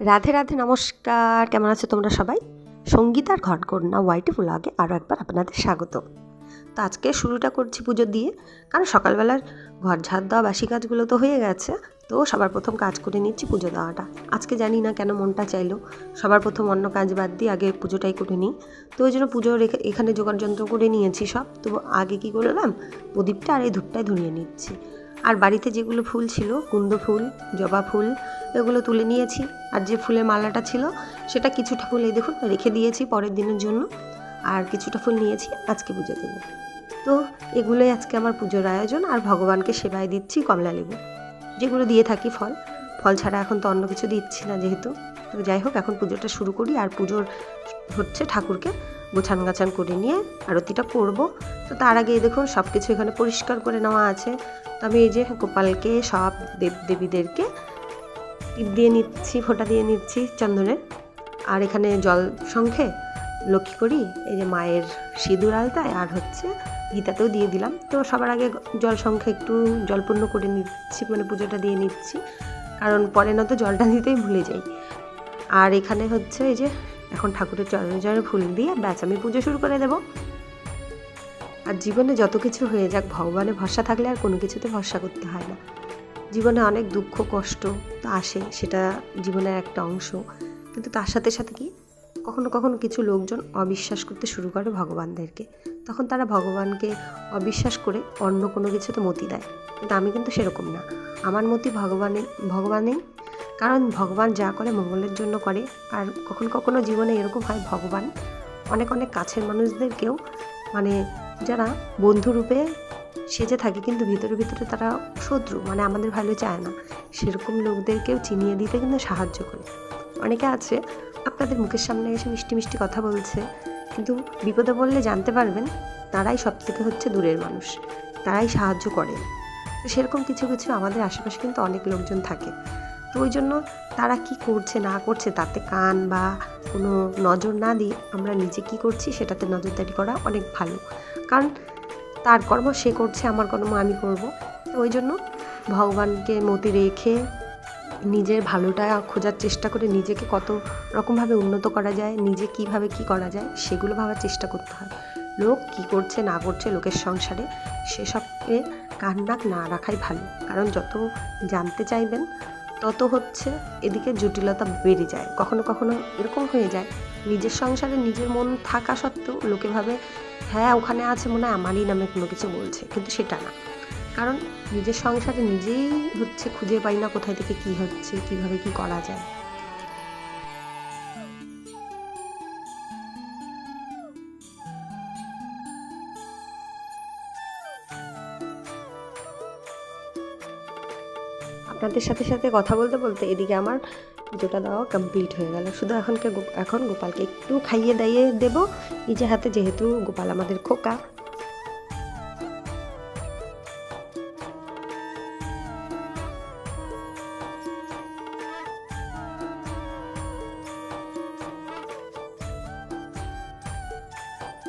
রাধে রাধে, নমস্কার। কেমন আছো তোমরা সবাই? সঙ্গীতার ঘটকন্যা ওয়াইটি ব্লগে আরও একবার আপনাদের স্বাগত। তো আজকে শুরুটা করছি পুজো দিয়ে, কারণ সকালবেলার ঘর ঝাড় দেওয়া, বাসি কাজগুলো তো হয়ে গেছে, তো সবার প্রথম কাজ করে নিচ্ছি পুজো দেওয়াটা। আজকে জানি না কেন মনটা চাইলো, সবার প্রথম অন্য কাজ বাদ দিয়ে আগে পুজোটাই করে নিই। তো ওই জন্য পুজোর এখা- এখানে জোগাড় যন্ত্র করে নিয়েছি সব। তো আগে কী করলাম, প্রদীপটা আর এই ধূপটাই ধরিয়ে নিচ্ছি। আর বাড়িতে যেগুলো ফুল ছিল কুন্দ ফুল, জবা ফুল, এগুলো তুলে নিয়েছি। আর যে ফুলের মালাটা ছিল, সেটা কিছুটা ফুল এই দেখুন রেখে দিয়েছি পরের দিনের জন্য। আর কিছুটা ফুল নিয়েছি আজকে পুজো দেবো তো এগুলোই আজকে আমার পুজোর আয়োজন আর ভগবানকে সেবায় দিচ্ছি কমলা লেবু। যেগুলো দিয়ে থাকি ফল। ফল ছাড়া এখন তো অন্য কিছু দিচ্ছি না যেহেতু। তো যাই হোক, এখন পুজোটা শুরু করি আর পুজোর হচ্ছে ঠাকুরকে গোছান গাছান করে নিয়ে আরতিটা করব। তো তার আগে দেখুন সব কিছু এখানে পরিষ্কার করে নেওয়া আছে। তো আমি এই যে গোপালকে, সব দেব, দেবীদেরকে টিপ দিয়ে নিচ্ছি, ফোঁটা দিয়ে নিচ্ছি চন্দনের। আর এখানে জল সংখ্যে লক্ষ্মী করি, এই যে মায়ের সিঁদুর আলতায় আর হচ্ছে গীতাতেও দিয়ে দিলাম। তো সবার আগে জল সংখ্যে একটু জলপূর্ণ করে নিচ্ছি মানে পুজোটা দিয়ে নিচ্ছি। কারণ পরে না তো জলটা দিতেই ভুলে যাই। আর এখানে হচ্ছে এই যে এখন ঠাকুরের চরণে চরণে ফুল দিয়ে ব্যাস, আমি পুজো শুরু করে দেবো। আর জীবনে যত কিছু হয়ে যাক, ভগবানে ভরসা থাকলে আর কোনো কিছুতে ভরসা করতে হয় না। জীবনে অনেক দুঃখ, কষ্ট আসে, সেটা জীবনের একটা অংশ। কিন্তু তার সাথে সাথে কি? কখনো কখনো কিছু লোকজন অবিশ্বাস করতে শুরু করে ভগবানদেরকে। তখন তারা ভগবানকে অবিশ্বাস করে অন্য কোনো কিছুতে মতি দেয়। কিন্তু আমি কিন্তু সেরকম না। আমার মতি ভগবানের, ভগবানেই কারণ ভগবান যা করে মঙ্গলের জন্য করে, আর কখনো কখনো জীবনে এরকম হয় ভগবান। অনেক অনেক কাছের মানুষদেরকেও মানে যারা বন্ধুরূপে সেজে থাকে, কিন্তু ভিতরে ভিতরে তারা শত্রু মানে আমাদের ভালো চায় না। সেরকম লোকদেরকেও চিনিয়ে দিতে কিন্তু সাহায্য করে। অনেকে আছে, আপনাদের মুখের সামনে এসে মিষ্টি মিষ্টি কথা বলছে, কিন্তু বিপদে বললে জানতে পারবেন, তারাই সব থেকে হচ্ছে দূরের মানুষ, তারাই সাহায্য করে। সেরকম কিছু কিছু আমাদের আশেপাশে কিন্তু অনেক লোকজন থাকে। তো ওই জন্য তারা কি করছে, না করছে, তাতে কান বা কোনো নজর না দিয়ে আমরা নিজে কি করছি, সেটাতে নজরদারি করা অনেক ভালো। কারণ তার কর্ম সে করছে, আমার কর্ম আমি করব। তো ওই জন্য ভগবানকে মতি রেখে নিজের ভালোটা খোঁজার চেষ্টা করে নিজেকে কত রকমভাবে উন্নত করা যায়, নিজে কীভাবে কি করা যায়, সেগুলো ভাবার চেষ্টা করতে হয়। লোক কি করছে, না করছে, লোকের সংসারে সেসবকে কান নাক না রাখাই ভালো। কারণ যত জানতে চাইবেন তত হচ্ছে এদিকে জটিলতা বেড়ে যায়। কখনো কখনো এরকম হয়ে যায়, নিজের সংসারে নিজের মন থাকা সত্ত্বেও লোকে ভাবে হ্যাঁ ওখানে আছে মনে হয় আমারই নামে কোনো কিছু বলছে। কিন্তু সেটা না। কারণ নিজের সংসারে নিজেই হচ্ছে খুঁজে পাই না কোথায় থেকে কি হচ্ছে, কীভাবে কি করা যায়। আপনাদের সাথে সাথে কথা বলতে বলতে এদিকে আমার পুজোটা দেওয়া কমপ্লিট হয়ে গেল। শুধু এখনকে এখন গোপালকে একটু খাইয়ে দাইয়ে দেবো। নিজে হাতে যেহেতু গোপাল আমাদের খোকা।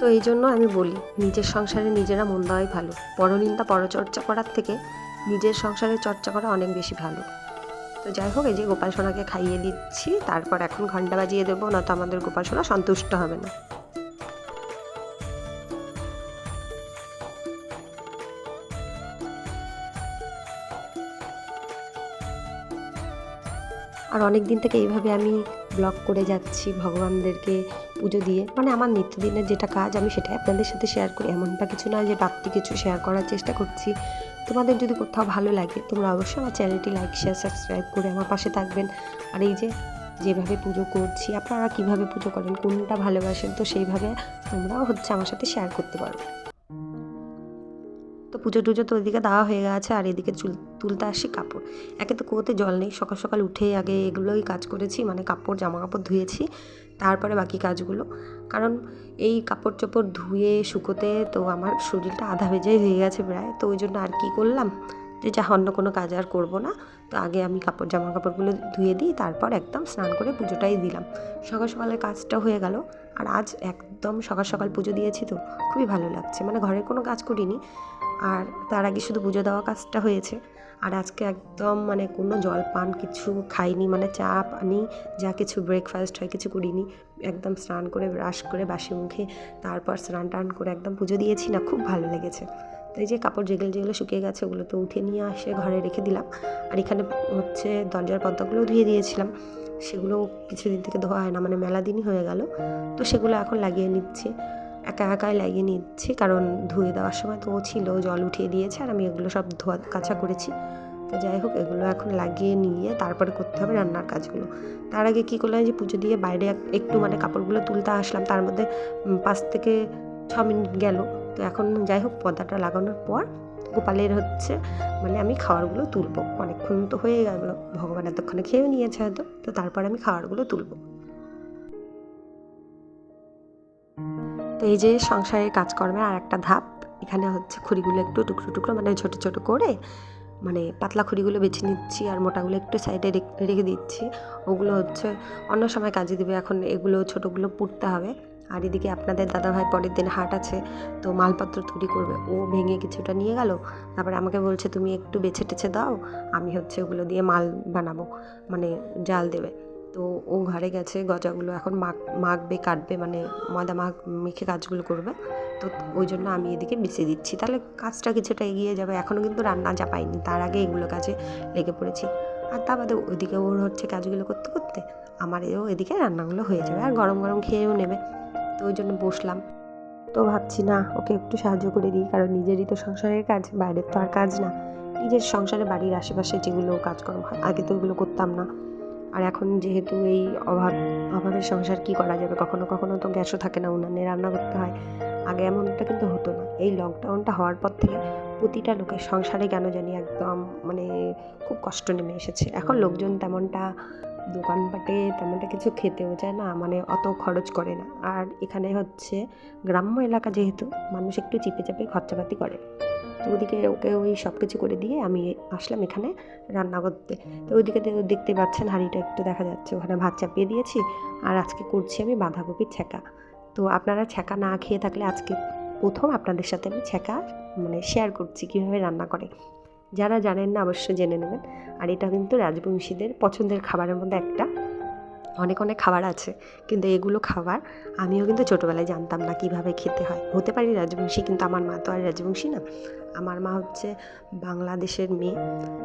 তো এই জন্য আমি বলি, নিজের সংসারে নিজেরা মন দেওয়াই ভালো। পরনিন্দা পরচর্চা করার থেকে নিজের সংসারে চর্চা করা অনেক বেশি ভালো। তো যাই হোক, এই যে গোপাল সোনাকে খাইয়ে দিচ্ছি, তারপর এখন ঘণ্টা বাজিয়ে দেবো না তো আমাদের গোপাল সোনা সন্তুষ্ট হবে না। আর অনেক দিন থেকে এইভাবে আমি ব্লগ করে যাচ্ছি ভগবানদেরকে পুজো দিয়ে। মানে আমার নিত্যদিনের যেটা কাজ, আমি সেটাই আপনাদের সাথে শেয়ার করি। এমনটা কিছু না যে বাড়তি কিছু শেয়ার করার চেষ্টা করছি। তোমাদের যদি কোথাও ভালো লাগে, তোমরা অবশ্যই আমার চ্যানেলটি লাইক শেয়ার সাবস্ক্রাইব করে আমার পাশে থাকবেন। আর এই যে, যেভাবে পুজো করছি, আপনারা কীভাবে পুজো করেন, কোনটা ভালোবাসেন, তো সেইভাবে তোমরাও হচ্ছে আমার সাথে শেয়ার করতে পারো। তো পুজো টুজো তো ওইদিকে দেওয়া হয়ে গেছে, আর এদিকে চুল, তুলতে আসি কাপড়। একে তো কুয়োতে জল নেই, সকাল সকাল উঠে আগে এগুলোই কাজ করেছি মানে কাপড়, জামা কাপড় ধুয়েছি, তারপরে বাকি কাজগুলো। কারণ এই কাপড় চোপড় ধুয়ে শুকোতে তো আমার শরীরটা আধা ভেজাই হয়ে গেছে প্রায়। তো ওই জন্য আর কি করলাম? যে যা অন্য কোনো কাজ আর করব না। তো আগে আমি কাপড় জামা কাপড়গুলো ধুয়ে দিই, তারপর একদম স্নান করে পুজোটাই দিলাম। সকাল সকালে কাজটা হয়ে গেল। আর আজ একদম সকাল সকাল পুজো দিয়েছি তো, খুবই ভালো লাগছে। মানে ঘরের কোনো কাজ করিনি। আর তার আগে শুধু পুজো দেওয়া কাজটা হয়েছে। আর আজকে একদম মানে কোনো জল পান কিছু খাইনি মানে চা পানি, যা কিছু ব্রেকফাস্ট হয় কিছু করিনি। একদম স্নান করে ব্রাশ করে বাসি মুখে তারপর স্নান টান করে একদম পুজো দিয়েছি, না খুব ভালো লেগেছে। তো এই যে কাপড় যেগুলো যেগুলো শুকিয়ে গেছে ওগুলো তো উঠে নিয়ে আসে ঘরে রেখে দিলাম। আর এখানে হচ্ছে দরজার পর্দাগুলোও ধুয়ে দিয়েছিলাম। সেগুলো কিছুদিন থেকে ধোয়া হয় না মানে মেলা দিনই হয়ে গেল। তো সেগুলো এখন লাগিয়ে নিচ্ছি। একা একাই লাগিয়ে নিচ্ছি, কারণ ধুয়ে দেওয়ার সময় তো ও ছিল, জল উঠিয়ে দিয়েছে আর আমি এগুলো সব ধোয়া কাছা করেছি। তো যাই হোক, এগুলো এখন লাগিয়ে নিয়ে তারপরে করতে হবে রান্নার কাজগুলো। তার আগে কী করলাম যে পুজো দিয়ে বাইরে এক- একটু মানে কাপড়গুলো তুলতে আসলাম, তার মধ্যে পাঁচ থেকে ছ মিনিট গেল। তো এখন যাই হোক, পর্দাটা লাগানোর পর গোপালের হচ্ছে মানে আমি খাবারগুলো তুলবো। অনেকক্ষণ তো হয়ে গেল, ভগবান এতক্ষণে খেয়েও নিয়েছে হয়তো, তো তারপর আমি খাবারগুলো তুলবো। তো এই যে সংসারের কাজকর্মের আর একটা ধাপ, এখানে হচ্ছে খড়িগুলো একটু টুকরো টুকরো মানে ছোটো ছোটো করে মানে পাতলা খড়িগুলো বেছে নিচ্ছি আর মোটাগুলো একটু সাইডে রেখে দিচ্ছি। ওগুলো হচ্ছে অন্য সময় কাজে দিবে, এখন এগুলো ছোটোগুলো পুড়তে হবে। আর এদিকে আপনাদের দাদাভাই পরের দিন হাট আছে, তো মালপত্র তৈরি করবে। ও ভেঙে কিছুটা নিয়ে গেল, তারপরে আমাকে বলছে, তুমি একটু বেছে টেছে দাও, আমি হচ্ছে ওগুলো দিয়ে মাল বানাবো। মানে জাল দেবে। তো ও ঘরে গেছে, গজাগুলো এখন মাখ, মাখবে, কাটবে মানে ময়দা মাখ, মেখে কাজগুলো করবে। তো ওই জন্য আমি এদিকে বেছে দিচ্ছি। তাহলে কাজটা কিছুটা এগিয়ে যাবে। এখনও কিন্তু রান্না চাপাইনি। তার আগে এগুলো কাজে লেগে পড়েছি। আর তা বাদে ওইদিকে ওর হচ্ছে কাজগুলো করতে করতে আমার এও এদিকে রান্নাগুলো হয়ে যাবে। আর গরম গরম খেয়েও নেবে। তো ওই জন্য বসলাম। তো ভাবছি, না, ওকে একটু সাহায্য করে দিই। কারণ নিজেরই তো সংসারের কাজ, বাইরের তো আর কাজ না। নিজের সংসারে, বাড়ির আশেপাশে যেগুলো কাজকর্ম হয়, আগে তো ওগুলো করতাম না। আর এখন যেহেতু এই অভাব, অভাবের সংসার কি করা যাবে? কখনো কখনো তো গ্যাসও থাকে না, উনানে রান্না করতে হয়। আগে এমনটা কিন্তু হতো না। এই লকডাউনটা হওয়ার পর থেকে প্রতিটা লোকের সংসারে কেন জানি একদম মানে খুব কষ্ট নেমে এসেছে। এখন লোকজন তেমনটা দোকানপাটে তেমনটা কিছু খেতেও চায় না মানে অত খরচ করে না। আর এখানে হচ্ছে গ্রাম্য এলাকা যেহেতু, মানুষ একটু চিপে চাপে খরচাপাতি করে। তো ওদিকে ওকে ওই সব কিছু করে দিয়ে আমি আসলাম এখানে রান্না করতে। তো ওইদিকে দেখতে পাচ্ছেন হাঁড়িটা একটু দেখা যাচ্ছে, ওখানে ভাত চাপিয়ে দিয়েছি আর আজকে করছি আমি বাঁধাকপির ছ্যাঁকা। তো আপনারা ছ্যাঁকা না খেয়ে থাকলে আজকে প্রথম আপনাদের সাথে আমি ছ্যাঁকা মানে শেয়ার করছি কীভাবে রান্না করে। যারা জানেন না অবশ্যই জেনে নেবেন। আর এটা কিন্তু রাজবংশীদের পছন্দের খাবারের মধ্যে একটা। অনেক অনেক খাবার আছে, কিন্তু এগুলো খাবার আমিও কিন্তু ছোটোবেলায় জানতাম না কীভাবে খেতে হয়। হতে পারি রাজবংশী, কিন্তু আমার মা তো আর রাজবংশী না। আমার মা হচ্ছে বাংলাদেশের মেয়ে,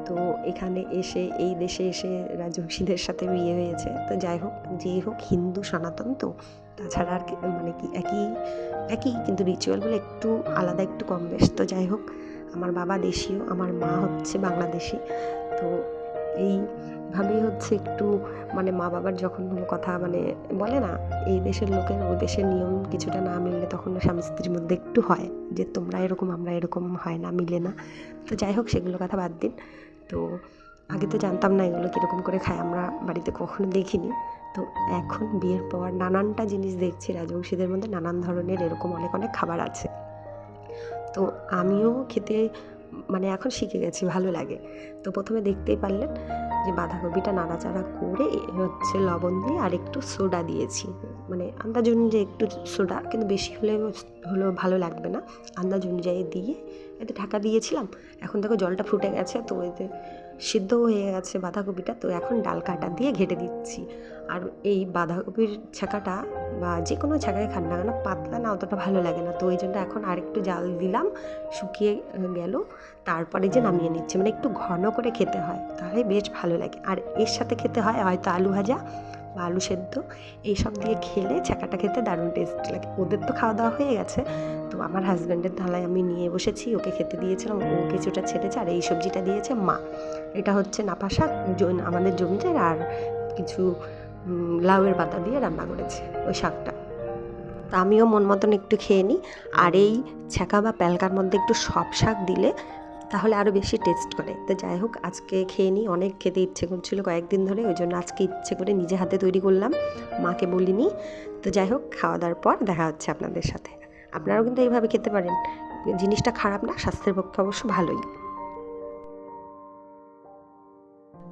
তো এখানে এসে, এই দেশে এসে রাজবংশীদের সাথে বিয়ে হয়েছে। তো যাই হোক যেই হোক হিন্দু সনাতন তো, তাছাড়া আর মানে কি, একই একই, কিন্তু রিচুয়ালগুলো একটু আলাদা, একটু কম বেশ। তো যাই হোক, আমার বাবা দেশীয়, আমার মা হচ্ছে বাংলাদেশি, তো এইভাবেই হচ্ছে একটু মানে মা বাবার যখন কোনো কথা মানে বলে না, এই দেশের লোকের ওই দেশের নিয়ম কিছুটা না মিললে তখন স্বামী স্ত্রীর মধ্যে একটু হয় যে, তোমরা এরকম, আমরা এরকম হয় না, মিলে না। তো যাই হোক, সেগুলো কথা বাদ দিন। তো আগে তো জানতাম না এগুলো কীরকম করে খায়, আমরা বাড়িতে কখনো দেখিনি। তো এখন বিয়ের পর নানানটা জিনিস দেখছি রাজবংশীদের মধ্যে, নানান ধরনের এরকম অনেক অনেক খাবার আছে। তো আমিও খেতে মানে এখন শিখে গেছি, ভালো লাগে। তো প্রথমে দেখতেই পারলেন যে বাঁধাকপিটা নাড়াচাড়া করে হচ্ছে লবণ দিয়ে আর একটু সোডা দিয়েছি। মানে আন্দাজ অনুযায়ী একটু সোডা, কিন্তু বেশি হলে হলেও ভালো লাগবে না। আন্দাজ অনুযায়ী দিয়ে এতে ঢাকা দিয়েছিলাম। এখন দেখো জলটা ফুটে গেছে, তো এতে সিদ্ধ হয়ে গেছে বাঁধাকপিটা। তো এখন ডাল কাটা দিয়ে ঘেটে দিচ্ছি। আর এই বাঁধাকপির ছাকাটা বা যে কোনো ছাকায় খান না কেন, পাতলা না অতটা ভালো লাগে না। তো ওই জন্য এখন আরেকটু জাল দিলাম, শুকিয়ে গেল। তারপরে যে নামিয়ে নিচ্ছে মানে একটু ঘন করে খেতে হয়, তাহলে বেশ ভালো লাগে। আর এর সাথে খেতে হয় হয়তো আলু ভাজা বা আলু সেদ্ধ। এইসব দিয়ে খেলে ছাকাটা খেতে দারুণ টেস্ট লাগে। ওদের তো খাওয়া দাওয়া হয়ে গেছে। তো আমার হাজব্যান্ডের থালায় আমি নিয়ে বসেছি, ওকে খেতে দিয়েছিলাম। ও কিছুটা ছেড়েছে আর এই সবজিটা দিয়েছে মা। এটা হচ্ছে নাপা শাক জ- আমাদের জমিটার আর কিছু লাউয়ের পাতা দিয়ে রান্না করেছি, ওই শাকটা। তা আমিও মন মতন একটু খেয়ে নিই, আর এই ছ্যাঁকা বা প্যালকার মধ্যে একটু সব শাক দিলে তাহলে আরও বেশি টেস্ট করে। তো যাই হোক, আজকে খেয়ে নিই, অনেক খেতে ইচ্ছে করছিল কয়েকদিন ধরে, ওই জন্য আজকে ইচ্ছে করে নিজে হাতে তৈরি করলাম, মাকে বলিনি। তো যাই হোক, খাওয়া দাওয়ার পর দেখা হচ্ছে আপনাদের সাথে। আপনারাও কিন্তু এইভাবে খেতে পারেন। জিনিসটা খারাপ না, স্বাস্থ্যের পক্ষে অবশ্য ভালোই।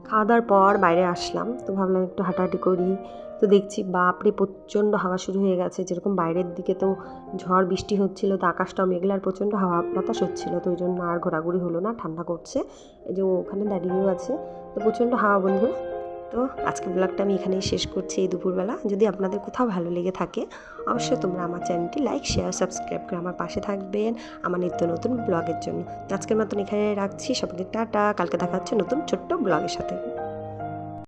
খাওয়া দাওয়ার পর বাইরে আসলাম। তো ভাবলাম একটু হাঁটাহাঁটি করি। তো দেখছি, বাপরে, প্রচণ্ড হাওয়া শুরু হয়ে গেছে। যেরকম বাইরের দিকে তো ঝড়, বৃষ্টি হচ্ছিল, তো আকাশটাও মেঘলার, প্রচণ্ড হাওয়া বাতাস হচ্ছিল। তো ওই জন্য আর ঘোরাঘুরি হলো না, ঠান্ডা করছে। এই যে ওখানে দাঁড়িয়েও আছে। তো প্রচণ্ড হাওয়া বন্ধুরা। তো আজকের ব্লগটা আমি এখানেই শেষ করছি এই দুপুরবেলা। যদি আপনাদের কোথাও ভালো লেগে থাকে, অবশ্যই তোমরা আমার চ্যানেলটি লাইক শেয়ার সাবস্ক্রাইব করে আমার পাশে থাকবেন আমার নিত্য নতুন ব্লগের জন্য। আজকের মতন এখানে রাখছি। সবাইকে টাটা। কালকে দেখা হচ্ছে নতুন ছোট্ট ব্লগের সাথে।